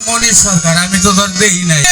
মনি সরকার আমি তো ধর দেই নাই।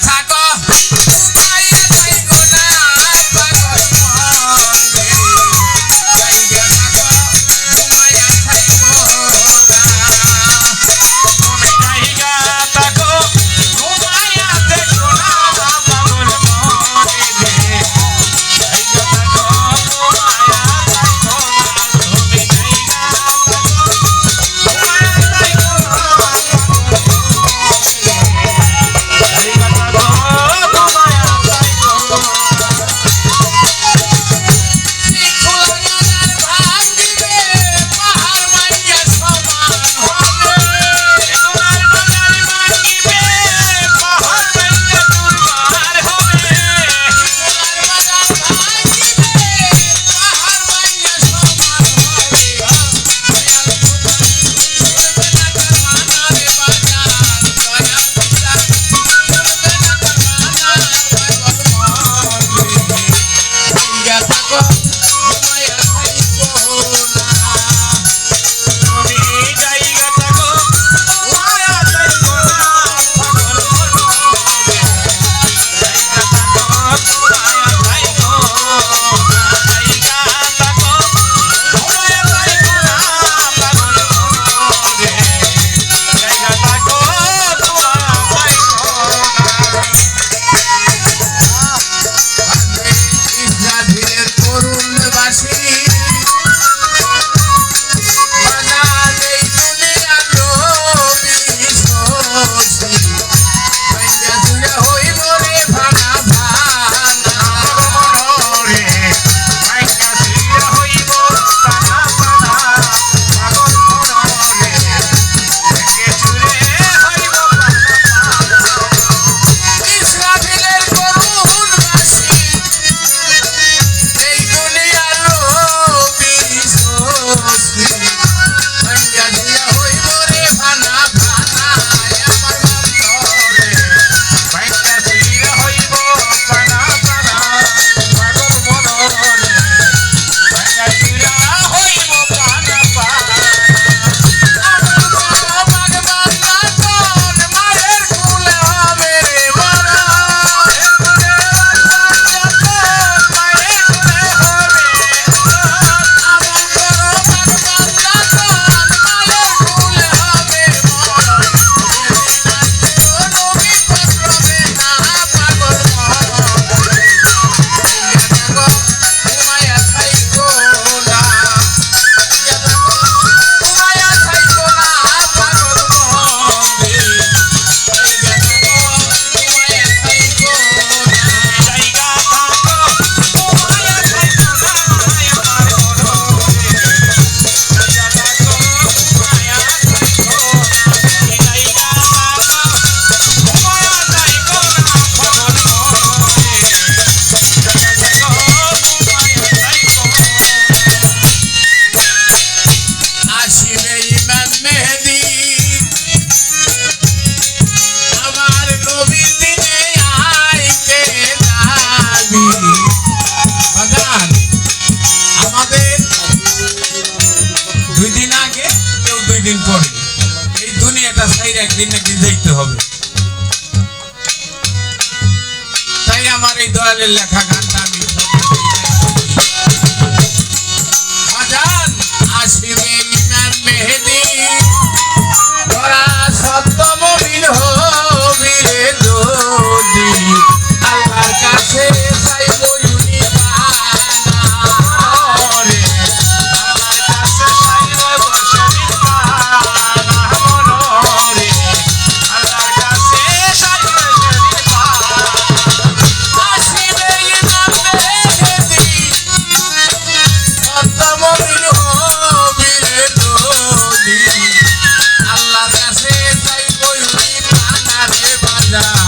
attack দুই দিন আগে, কেউ দুই দিন পরে। এই দুনিয়াটা সাইড একদিন একদিন দেখতে হবে। তাই আমার এই দয়ালের লেখা গান Krishna